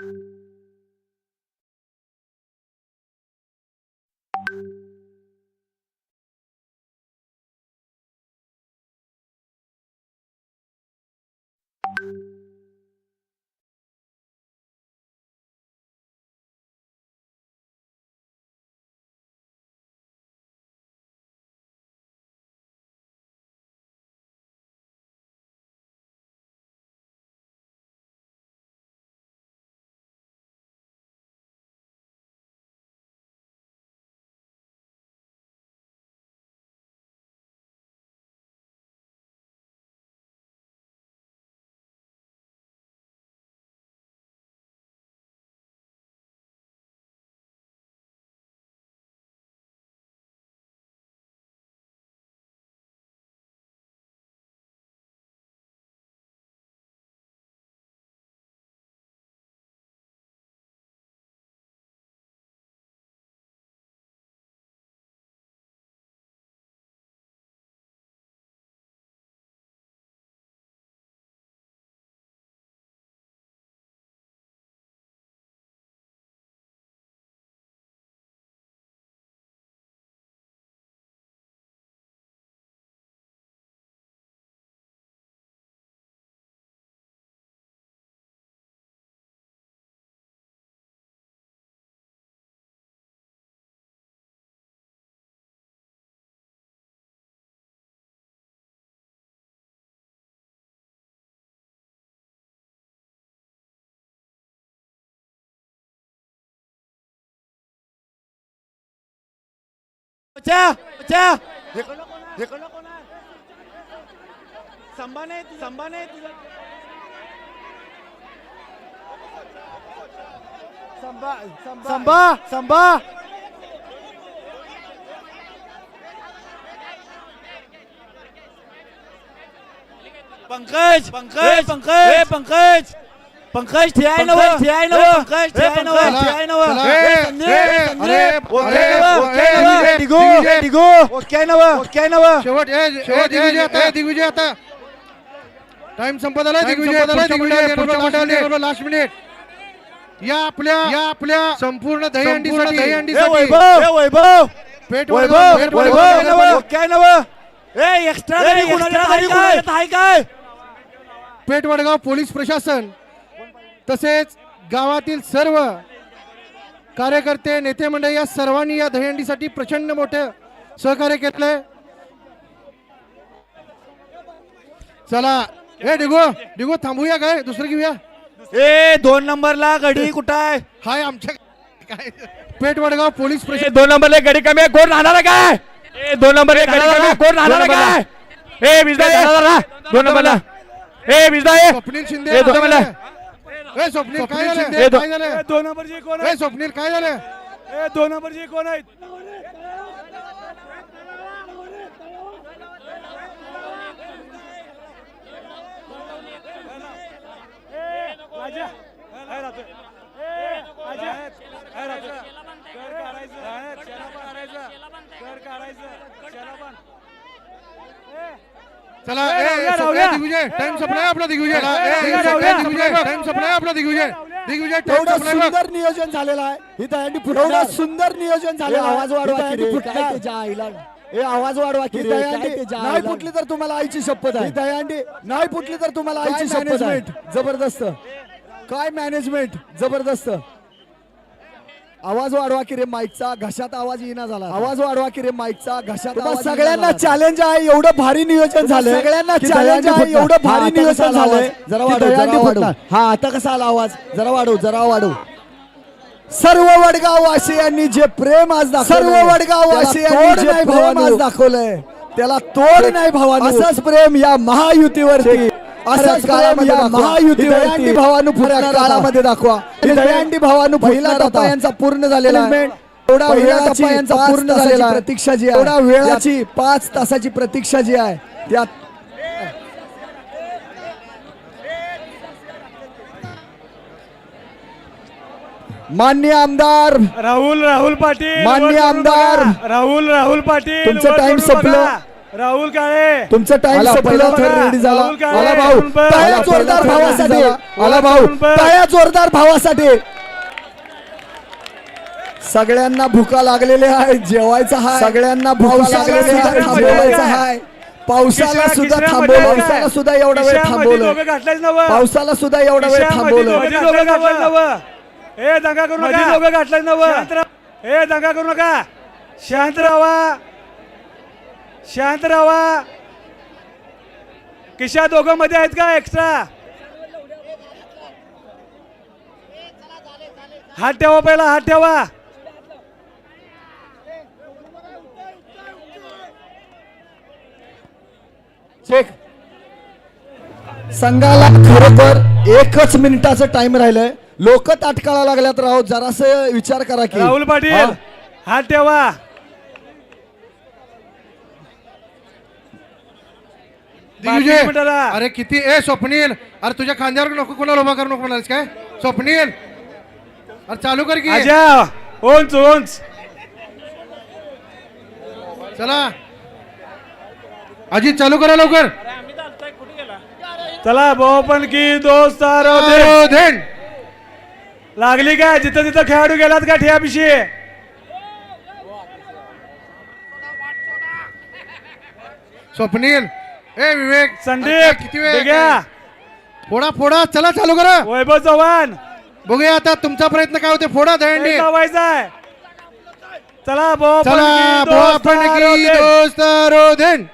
you संभा संभा पंकज पंकज पंकज पंकज। पंकज ठियाय नव ठियाय नव पंकज ठियाय नव ठियाय नव ओके नव ओके नव शेवट ए, ए, दिग्विजय आता दिग्विजय आता टाइम संपत आला दिग्विजय लास्ट मिनिट या आपल्या या आपल्या संपूर्ण दहीहंडीसाठी दहीहंडीसाठी वैभव वैभव पेट वैभव पेट वैभव वडगाव, नव ओके नव ए एक्स्ट्रा काय पेठ वडगाव पोलीस प्रशासन तसेच गावातील सर्व कार्यकर्ते नेते मंडळी या सर्वांनी या दहीहंडीसाठी प्रचंड मोठं सहकार्य केलंय चला ए डिगो डिगो थांबूया काय? दुसरं घेऊया? ए दोन नंबरला गडी कुठं आहे हाय आमच्या काय? पेठ वडगाव पोलीस ए, प्रशासन. दोन नंबर एक गाडी कमी आहे कोण राहणार आहे काय? ए दोन नंबर एक गाडी कमी आहे कोण राहणार आहे काय? ए विजदा दोन नंबरला. ए विजदा ए स्वप्नील शिंदे ए, दोन नंबरला. ए स्वप्नील काय झालं? ए, दो- काय झालं? दोन नंबरची कोण ए स्वप्नील काय झालं? आहे दोन नंबरची कोण आहे चला ए, ए, ए, दिग्विजय टाइम संपलाय आपला दिग्विजय. टाइम संपलाय दिग्विजय. दिग्विजय. सुंदर नियोजन झालेलं आहे. ही एवढं सुंदर नियोजन झालेलं. आवाज वाढवा ही आवाज वाढवा की त्याच्या नाही? फुटली तर तुम्हाला आईची शपथ आहे. ही दहीहंडी नाही फुटली तर तुम्हाला आईची शपथ? जबरदस्त. काय मॅनेजमेंट जबरदस्त. आवाज वाढवा की रे माईकचा. घशात आवाज येईना झाला. आवाज वाढवा की रे माईकचा. घशात सगळ्यांना चॅलेंज आहे एवढं भारी नियोजन झालं सगळ्यांना चॅलेंज आहे एवढं भारी नियोजन झालंय. जरा वाढव. हा आता कसा आला आवाज? जरा वाढव जरा वाढव. सर्व वडगाव वासियांनी जे प्रेम आज सर्व वडगाव वासियांनी जे प्रेम आज दाखवलंय. त्याला तोड नाही भावानो असंच प्रेम या महायुतीवरती. असंच प्रेम या महायुतीवरती भावानु काळामध्ये दाखवा. दयांडी भावानु पहिला टप्पा यांचा पूर्ण झालेला आहे. एवढा वेळाची यांचा पूर्ण झालेला. प्रतीक्षा जी आहे. एवढा वेळाची पाच तासाची प्रतीक्षा जी आहे. त्यात मान्य आमदार राहुल राहुल पाटील करून आमदार. राहुल राहुल पाटील तुमचं करून संपलं. राहुल काळे. तुमचं टाइम आला, संपलं पहिला थर बघा. रेडी झाला. राहुल काळे, आला भाऊ. राहुल बघ. टाळ्या आला, जोरदार भावासाठी. झाला. आला भाऊ. राहुल. टाळ्या जोरदार भावासाठी. सगळ्यांना भुका लागलेल्या आहे जेवायचा हाय. सगळ्यांना भुका लागलेल्या आहे थांबवायचा हाय. पावसाला सुद्धा थांबवलं. पावसाला सुद्धा एवढा वेळ थांबवलं. नवं पावसाला सुद्धा एवढा वेळ थांबवलं. दोघं नवं ए दंगा करू नका. दोघं घातलाय नवं ए दंगा करू नका. शांत राहा. शांत राहा. किशा दोघं मध्ये आहेत का एक्स्ट्रा? हात ठेवा पहिला हात ठेवा. चेक. संघाला खरोखर एकच मिनिटाचं टाइम राहिलंय. लोक ताटकाळा लागल्यात राव जरास विचार करा की. राहुल पाटील हा? हात ठेवा. दिग्विजय. अरे किती ए स्वप्नील. अरे तुझ्या खांद्यावर नको कोणाला उभा करू नको म्हणालीस काय? स्वप्नील. अरे चालू कर की. उंच उंच चला. अजित चालू करा लवकर. चला भाऊ पण की दोस्त. लागली काय? जिथं तिथं खेळाडू गेलात का ठियापिशी स्वप्नील. ए विवेक संदीप किती वेळ घ्या फोडा फोडा चला चालू करा. वैभव चव्हाण. बघूया आता तुमचा प्रयत्न काय होते फोडा दहंडी लावायचाय चला पण चला दोस्त रोधन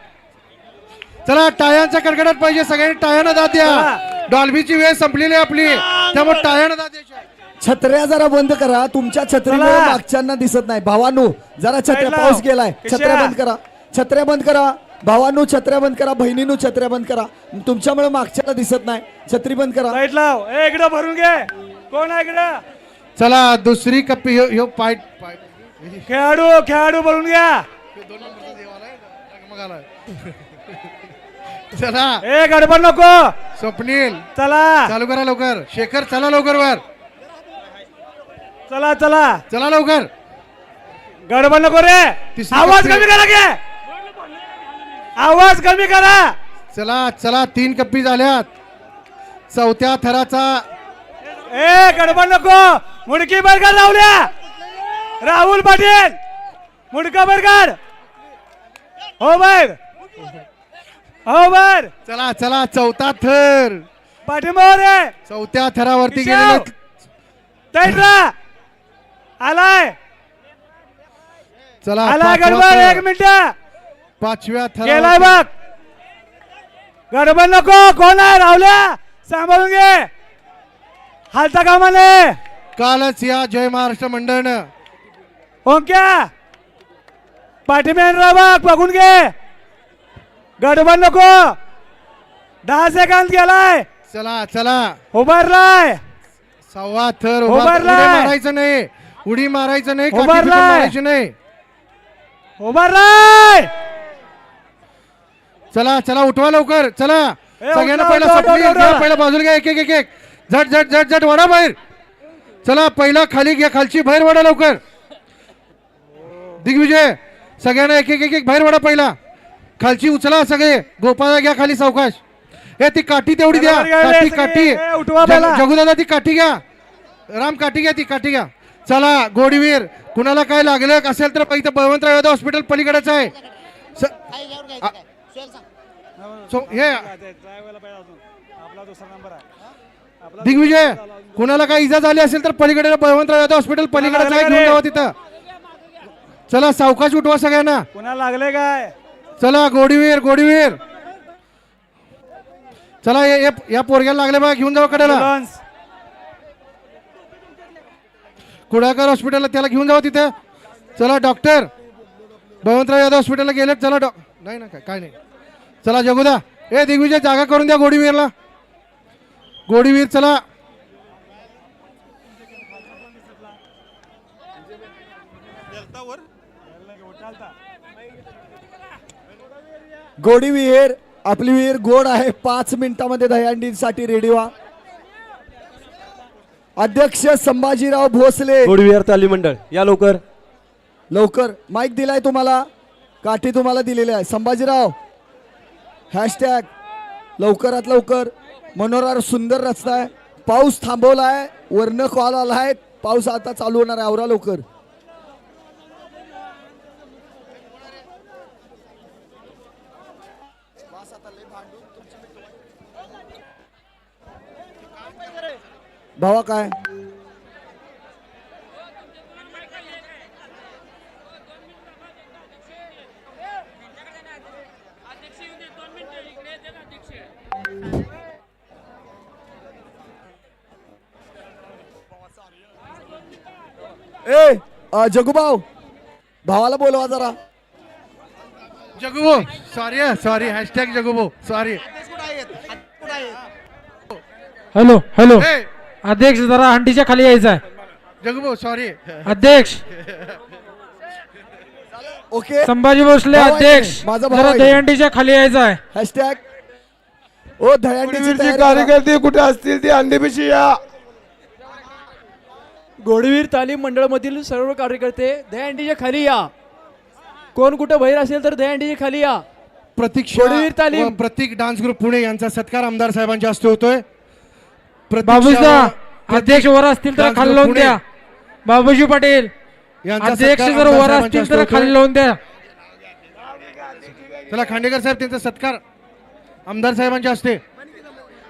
चला टाळ्यांचा कडकडाट पाहिजे. सगळ्यांनी टाळ्यानं दाद द्या. चला. डॉल्बीची वेळ संपलेली आहे आपली. त्यामुळे टाळ्यानं दाद द्यायची. छत्र्या जरा बंद करा. तुमच्या छत्रीमुळे चला. मागच्यांना दिसत नाही. भावानू जरा छत्र्या साईडला. पाऊस गेलाय. किशा. छत्र्या बंद करा. छत्र्या बंद करा. भावानू छत्र्या बंद करा बहिणीनू छत्र्या बंद करा. तुमच्यामुळे मागच्याला दिसत नाही. छत्री बंद करा. लाइट लाव. ए इकडं भरून घे. कोण आहे इकडं? चला दुसरी कप्पी ह्यो ह्यो पाय पाय- खेळाडू खेळाडू भरून घ्या. चला. ए गडबड नको. स्वप्नील चला. चालू करा लवकर. शेखर चला लवकर वर. चला चला. चला लवकर. गडबड नको रे. तिसरी आवाज कप्पी. कमी करा घे आवाज कमी करा. चला चला तीन कप्पी झाल्यात. चौथ्या थराचा ए गडबड नको. मुडकी बरकर लावल्या. राहुल पाटील. मुडका बरकर हो बर हो बर चला चला चौथा थर. पाठीमावर आहे चौथ्या थरावरती. गेलेले आलाय. चला आला पाचवा गडबड थर. एक मिनिट. पाचव्या गेलाय बघ. गडबड नको. कोण आहे? राहुल्या सांभाळून घे. हालता कामा नये कालच या जय महाराष्ट्र मंडळनं. ओंक्या. पाठीमेन राहा बघ बघून घे. गडबड नको. दहा सेकंद गेलाय. चला चला. उभारलाय. सव्वा थर उभा- उभारलाय. उडी मारायचं नाही. उडी मारायचं नाही. काठी उभारलाय. मारायची नाही. उभारलाय. चला चला उठवा लवकर चला. सगळ्यांना पहिला घ्या. पहिला बाजूला घ्या एक एक एक एक. झट झट झट झट वडा बाहेर. चला पहिला खाली घ्या खालची बाहेर वडा लवकर. दिग्विजय सगळ्यांना एक एक एक एक बाहेर वडा पहिला. खालची उचला सगळे. गोपाळा घ्या खाली सावकाश. हे ती काठी तेवढी द्या. काठी. काठी. पहिला. जगुदादा ती काठी घ्या. राम काठी घ्या ती काठी घ्या. चला गोडवीर कुणाला काय लागलं असेल तर इथं बळवंतराव यादव हॉस्पिटल पलीकडेच आहे. स- दिग्विजय कुणाला काय इजा झाली असेल तर पलीकडे बळवंतराव यादव हॉस्पिटल पलीकडेच आहे घेऊन जावं तिथं. चला सावकाश उठवा सगळ्यांना. कुणाला लागले काय? चला गोडीवीर गोडीवीर. चला या पोरग्याला लागले बघा घेऊन जावं कडेला. कुडाकर हॉस्पिटलला त्याला घेऊन जावं तिथं. चला डॉक्टर. बळवंतराव यादव हॉस्पिटलला गेले चला डॉ नाही ना काय काय नाही. चला जगुदा. ए दिग्विजय जागा करून द्या गोडीवीरला. गोडीवीर चला. गोडी विहीर आपली विहीर गोड आहे. पाच मिनिटामध्ये दहीहंडीसाठी रेडी व्हा. अध्यक्ष संभाजीराव भोसले. गोडविहार तालीम मंडळ या लवकर. लवकर. माईक दिलाय तुम्हाला. काठी तुम्हाला दिलेली आहे. संभाजीराव हॅशटॅग लवकरात लवकर मनोहर सुंदर रस्ता आहे पाऊस थांबवला आहे वर्ण कॉल आला आहे पाऊस आता चालू होणार आहे आवरा लवकर. भावा काय? ए अ, जगूभाऊ भावाला बोलवा जरा. जगुबो सॉरी सॉरी हॅशटॅग जगुबो सॉरी हॅलो हॅलो अध्यक्ष जरा हंडीच्या खाली यायचं आहे. जगुबो सॉरी अध्यक्ष. ओके संभाजी भोसले अध्यक्ष? माझा भाऊ जरा आहे. दहीहंडीच्या खाली यायचं आहे. हॅशटॅग ओ करा. कार्यकर्ते कुठे असतील ते अंडेपिशी या. गोडवीर तालीम मंडळमधील सर्व कार्यकर्ते दहीहंडीच्या खाली या. कोण कुठं बाहेर असेल तर दहीहंडीच्या खाली या. गोडवीर तालीम. प्रतीक डान्स ग्रुप पुणे यांचा सत्कार आमदार साहेबांच्या हस्ते होतोय. प्रतीक अध्यक्ष वर असतील तर खाली लावून द्या. बाबूजी पाटील यांचा अध्यक्ष जर वर असतील तर खाली. लावून द्या. चला खांडेकर साहेब त्यांचा सत्कार आमदार साहेबांच्या हस्ते.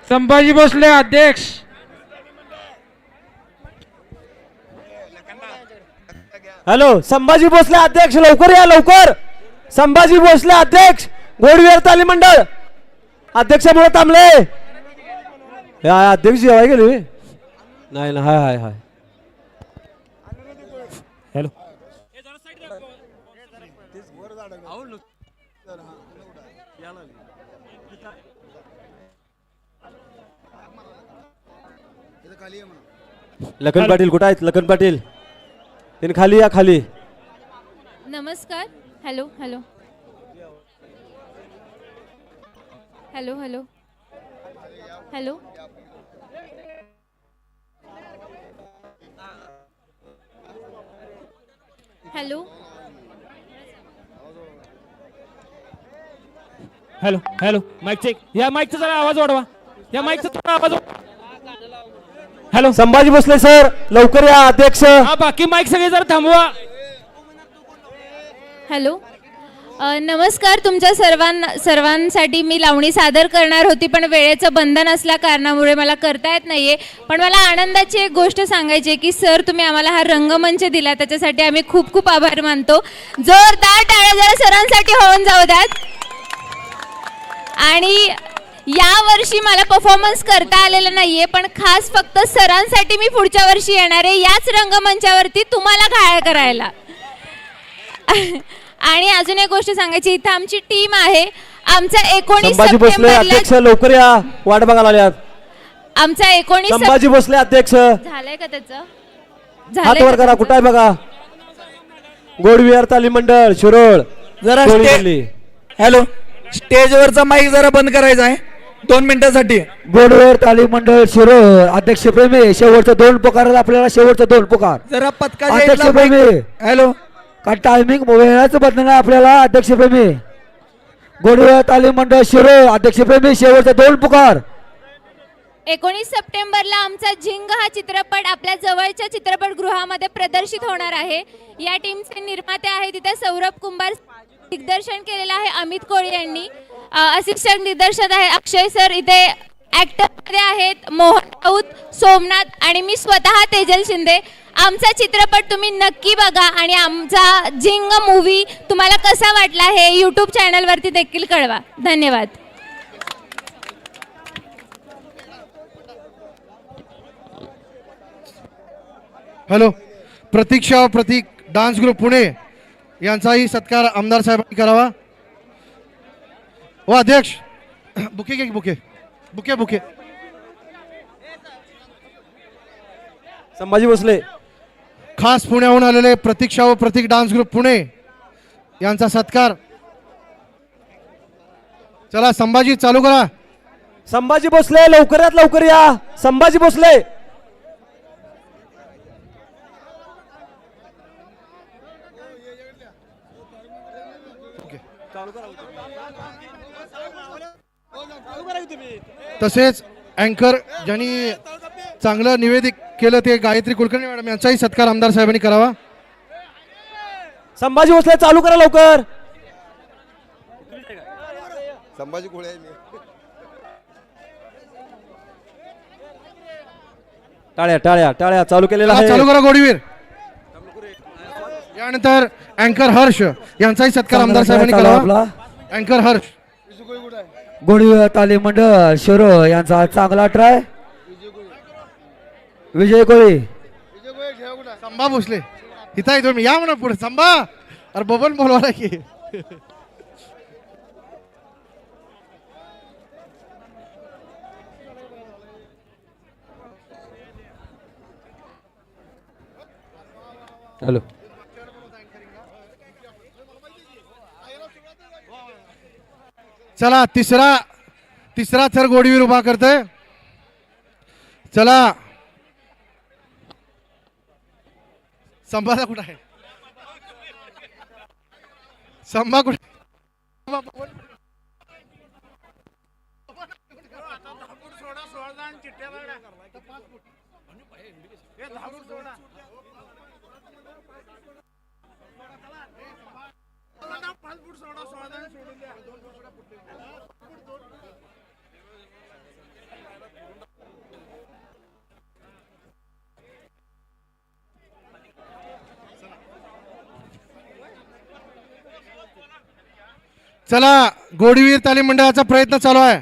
संभाजी भोसले अध्यक्ष. हॅलो संभाजी भोसले अध्यक्ष लवकर या लवकर. संभाजी भोसले अध्यक्ष गोडवीर तालीम मंडळ. अध्यक्षामुळे थांबले. हे अध्यक्ष जेवाय गेले नाही ना hi hi hi. Hello. Lakhan Patil कुठं आहेत? लखन पाटील. त्यांनी खाली या खाली. नमस्कार. Hello hello. Hello hello. Hello. Hello. Hello hello. Mic check या माईकचा जरा आवाज वाढवा. या माईकचा थोडा आवाज हॅलो. संभाजी भोसले सर लवकर या अध्यक्ष. हा बाकी माईक सगळे जरा थांबवा. हॅलो. अ, नमस्कार तुमच्या सर्वांना सर्वांसाठी मी लावणी सादर करणार होती पण वेळेचं बंधन असल्या कारणामुळे मला करता येत नाहीये. पण मला आनंदाची एक गोष्ट सांगायची आहे की सर तुम्ही आम्हाला हा रंगमंच दिला. त्याच्यासाठी आम्ही खूप खूप आभार मानतो. जोरदार टाळ्या जरा सरांसाठी होऊन जाऊ द्यात. आणि या वर्षी मला परफॉर्मन्स करता आलेला नाहीये पण खास फक्त सरांसाठी मी पुढच्या वर्षी येणार आहे याच रंगमंचावरती तुम्हाला घायल करायला. आणि अजून एक गोष्ट सांगायची इथं आमची टीम आहे. आमचा एकोणीस संभाजी भोसले अध्यक्ष सप्टेंबरला लवकर या. वाट बघायला आल्यात. आमचा एकोणीस सप- संभाजी भोसले अध्यक्ष. झालंय का त्याचं? हात वर करा? कुठं आहे बघा? गोडविहार तालीम मंडळ शिरोळ. जरा कोळी स्टे- गल्ली. हॅलो स्टेजवरचा माईक जरा बंद करायचा आहे. दोन मिनिटासाठी. गोडवर तालीम मंडळ शिरोळ अध्यक्ष प्रेमी शेवटचं दोन पुकार आपल्याला शेवटचं दोन पुकार. जरा पत्का अध्यक्ष प्रेमी. हॅलो. का टायमिंग वेळाचं बदलणं आहे आपल्याला अध्यक्ष प्रेमी? गोडवर तालीम मंडळ शिरोळ अध्यक्ष प्रेमी शेवटचं दोन पुकार. एकोणीस सप्टेंबरला आमचा झिंग हा चित्रपट आपल्या जवळच्या चित्रपटगृहामध्ये प्रदर्शित होणार आहे. या टीमचे निर्माते आहेत तिथे सौरभ कुंभार दिग्दर्शन केलेलं आहे अमित कोळी यांनी. असिस्टंट दिग्दर्शक आहे अक्षय सर इथे ॲक्टरमध्ये आहेत. मोहन राऊत सोमनाथ आणि मी स्वतः तेजल शिंदे. आमचा चित्रपट तुम्ही नक्की बघा आणि आमचा झिंग मूवी तुम्हाला कसा वाटला हे यूट्यूब चॅनलवरती देखील कळवा. धन्यवाद. Hello. Pratiksha Pratik dance group Pune यांचाही सत्कार आमदार साहेबांनी करावा. व अध्यक्ष. बुके घे bouquet. Bouquet bouquet. Sambhaji Bhosale. खास पुण्याहून आलेले प्रतीक्षा व प्रतीक डान्स ग्रुप पुणे यांचा सत्कार. चला संभाजी चालू करा. संभाजी भोसले लवकरात लवकर या. संभाजी भोसले. तसेच अँकर ज्यांनी चांगलं निवेदित केलं ते गायत्री कुलकर्णी मॅडम यांचाही सत्कार आमदार साहेबांनी करावा. संभाजी भोसले चालू करा लवकर. संभाजी कोळे आहे मी. टाळ्या टाळ्या टाळ्या चालू केलेला चालू करा गोडवीर. यानंतर अँकर हर्ष यांचाही सत्कार आमदार साहेबांनी आपला. अँकर हर्ष. गोडीवर तालीम मंडळ शिरो यांचा चांगला ट्राय. विजय कोळी. संभा भोसले. इथं तुम्ही या म्हणा पुढे. संभा. अरे बबन बोलवा की. हॅलो. चला तिसरा तिसरा थर गोडीवीर उभा करतोय. चला. संभाचा कुठं आहे? संभा कुठे चला. गोडीवीर तालीम मंडळाचा प्रयत्न चालू आहे.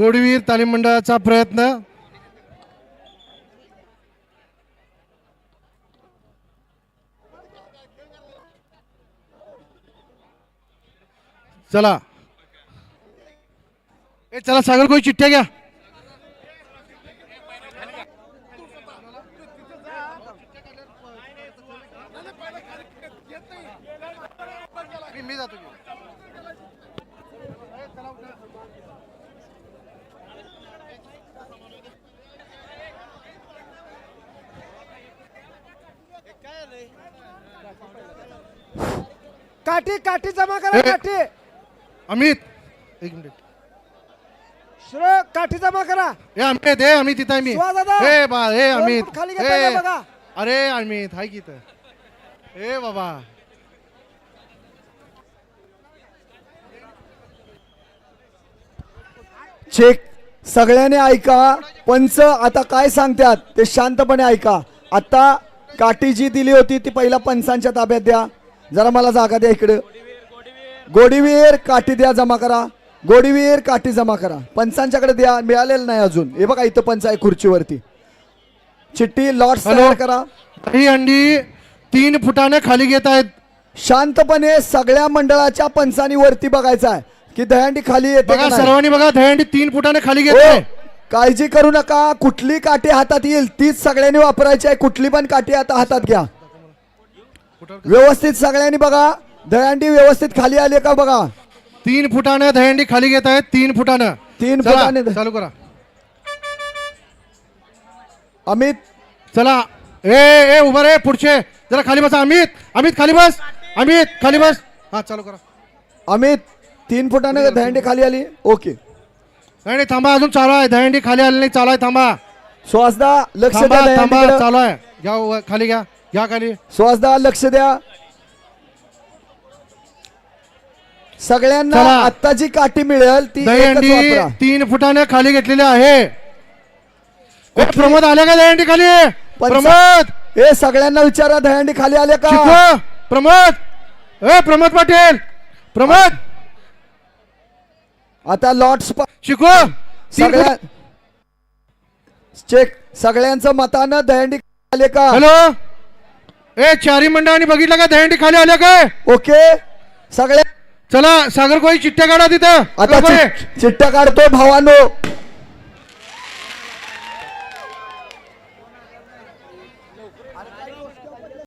गोडवीर तालीम मंडळाचा प्रयत्न. चला. ए चला सागर कोई चिठ्ठ्या घ्या मी जातो काठी काठी जमा करा ए. काठी. अमित. एक मिनिट. श्रो काठी जमा करा. हे अमित हे अमित इथं आहे मी. दादा. हे बा हे अमित. फूट खाली घेता का. बघा. अरे अमित हाय की इथं? हे बाबा. चेक सगळ्यांनी ऐका. पंच आता काय सांगतात ते शांतपणे ऐका. आता काठी जी दिली होती ती पहिला पंचांच्या ताब्यात द्या. जरा मला जागा द्या इकडे. गोडीवीर काठी द्या जमा करा. गोडीवीर काठी जमा करा. पंचांच्याकडे द्या मिळालेलं नाही अजून. हे बघा इथं पंच आहे खुर्चीवरती. चिठ्ठी लॉट्स हॅलो. तयार करा. ही अंडी तीन फुटाने खाली घेत आहेत. शांतपणे सगळ्या मंडळाच्या पंचांनी वरती बघायचं आहे. की दहंडी खाली येते का बघा नाही. सर्वांनी बघा दहंडी तीन फुटाने खाली घेत हो, आहे काळजी करू नका. कुठली काठी हातात येईल तीच सगळ्यांनी वापरायची आहे. कुठली पण काठी आता हातात घ्या. व्यवस्थित सगळ्यांनी बघा. दहंडी व्यवस्थित खाली आली का बघा? तीन फुटाने दहंडी खाली घेत आहेत तीन फुटानं. तीन चला, फुटाने द- चालू करा. अमित. चला. ए ए उभा रे पुढचे. जरा खाली बसा. अमित अमित खाली बस. अमित खाली बस. हा चालू करा. अमित तीन फुटाने दहंडी खाली आली. ओके. दहंडी थांबा अजून चालू आहे. दहंडी खाली आली नाही चालू आहे थांबा. सुहासदा लक्ष थांबा द्या थांबा दहंडीकडे. चालू आहे. घ्या खाली घ्या. घ्या खाली. सुहासदा लक्ष द्या. सगळ्यांना चला. आता जी काठी मिळेल ती एकच दहीहंडी वापरा. तीन फुटाने खाली घेतलेली आहे. ए, प्रमोद आले का दहीहंडी खाली? प्रमोद! हे सगळ्यांना विचारा दहंडी खाली आले का? शिकव. प्रमोद! ए प्रमोद पाटील! प्रमोद! आता लॉट्स शिकव. सगळ्या चेक सगळ्यांचं मतानं दहंडी आले का? हॅलो? ए चारी मंडळांनी बघितलं का दहीहंडी खाली आल्या काय? ओके. सगळ्या चला सागर कोळी चिठ्ठ्या काढा तिथं. आता चिठ्ठ्या काढतोय भावानो.